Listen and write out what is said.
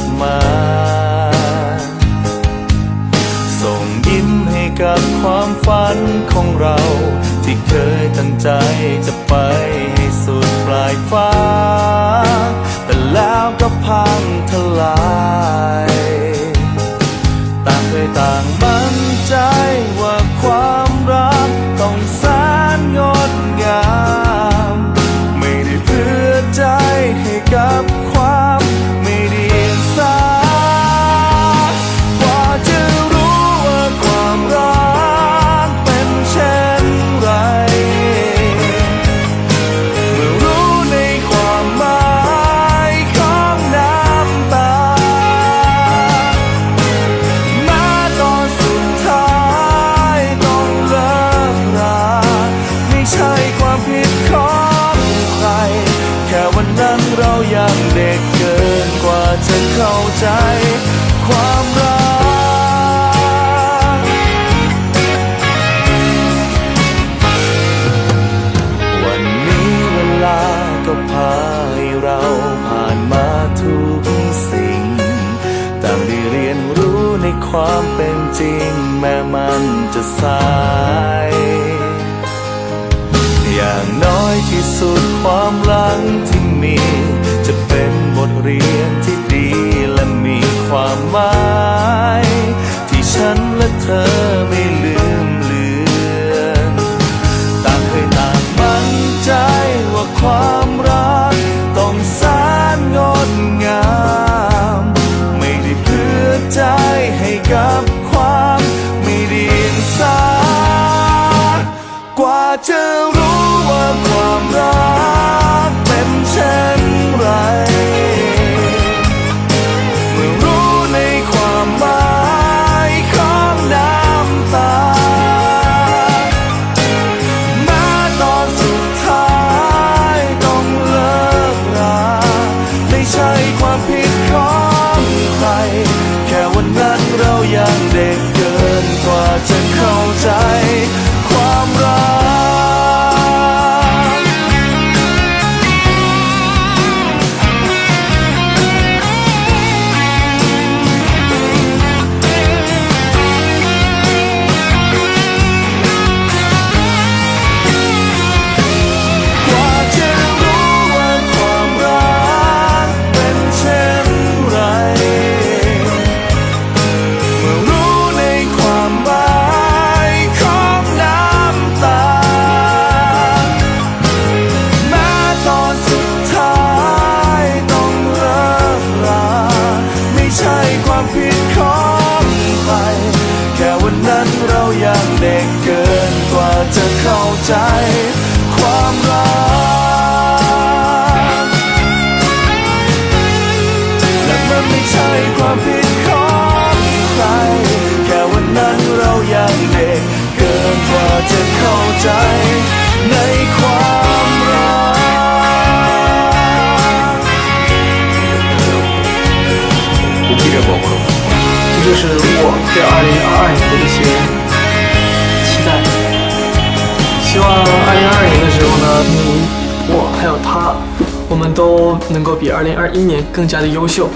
บมา ส่งยิ้มให้กับความฝันของเรา ที่เคยตั้งใจจะไปให้สุดปลายฟ้า แต่แล้วก็พา ค่วันนั้นเรายังเด็กเกินกว่าจะเข้าใจ ความรัก วันนี้เวลาก็พาให้เราผ่านมาทุกสิ่ง ต่างได้เรียนรู้ในความเป็นจริง แม้มันจะสายอย่างน้อยที่สุดความหลังที่ จะเป็นบทเรียนที่ดีและมีความหมาย ที่ฉันและเธอไม่ลืมเลือนต่างเคยต่างมั่นใจว่าความรัก ต้องแสนงดงาม ไม่ได้เพื่อใจให้กับความไม่ดีสากว่าเจะ ความผิดของใครแค่วันนั้นเรายังเด็กเกินกว่าจะเข้าใจ 就是我对二零二二年的一些期待。希望二零二二年的时候呢，你、我还有他，我们都能够比二零二一年更加的优秀。